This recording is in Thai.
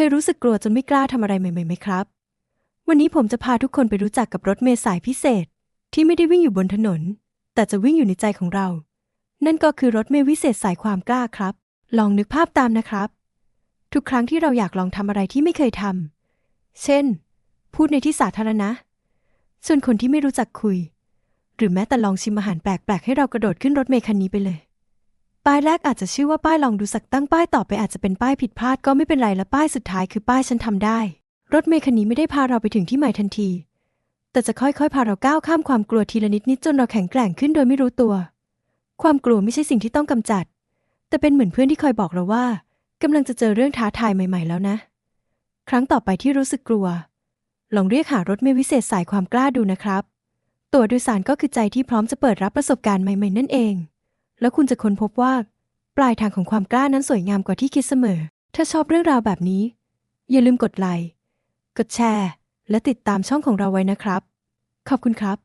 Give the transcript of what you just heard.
เคยรู้สึกกลัวจนไม่กล้าทำอะไรใหม่ๆไหมครับ วันนี้ผมจะพาทุกคนไปรู้จักกับรถเมล์สายพิเศษ ที่ไม่ได้วิ่งอยู่บนถนน แต่จะวิ่งอยู่ในใจของเรา นั่นก็คือรถเมล์วิเศษสายความกล้าครับ ลองนึกภาพตามนะครับ ทุกครั้งที่เราอยากลองทำอะไรที่ไม่เคยทำเช่น พูดในที่สาธารณะ ส่วนคนที่ไม่รู้จักคุย หรือแม้แต่ลองชิมอาหารแปลกๆให้เรากระโดดขึ้นรถเมล์คันนี้ไปเลย ป้ายแรกอาจจะชื่อว่าป้ายลองดูสักตั้งป้ายต่อไปอาจจะเป็นป้ายผิดพลาดก็ไม่เป็นไรและป้ายสุดท้ายคือป้ายฉันทำได้ รถเมล์คันนี้ไม่ได้พาเราไปถึงที่หมายทันที แต่จะค่อยๆ พาเราก้าวข้ามความกลัวทีละนิดนิดจนเราแข็งแกร่งขึ้นโดยไม่รู้ตัว ความกลัวไม่ใช่สิ่งที่ต้องกำจัด แต่เป็นเหมือนเพื่อนที่คอยบอกเราว่ากำลังจะเจอเรื่องท้าทายใหม่ ๆ แล้วนะ ครั้งต่อไปที่รู้สึกกลัว ลองเรียกหารถเมล์วิเศษสายความกล้าดูนะครับ ตัวโดยสารก็คือใจที่พร้อมจะเปิดรับประสบการณ์ใหม่ ๆ นั่นเอง แล้วคุณจะค้นพบว่า ปลายทางของความกล้านั้นสวยงามกว่าที่คิดเสมอ ถ้าชอบเรื่องราวแบบนี้ อย่าลืมกดไลค์ กดแชร์ และติดตามช่องของเราไว้นะครับ ขอบคุณครับ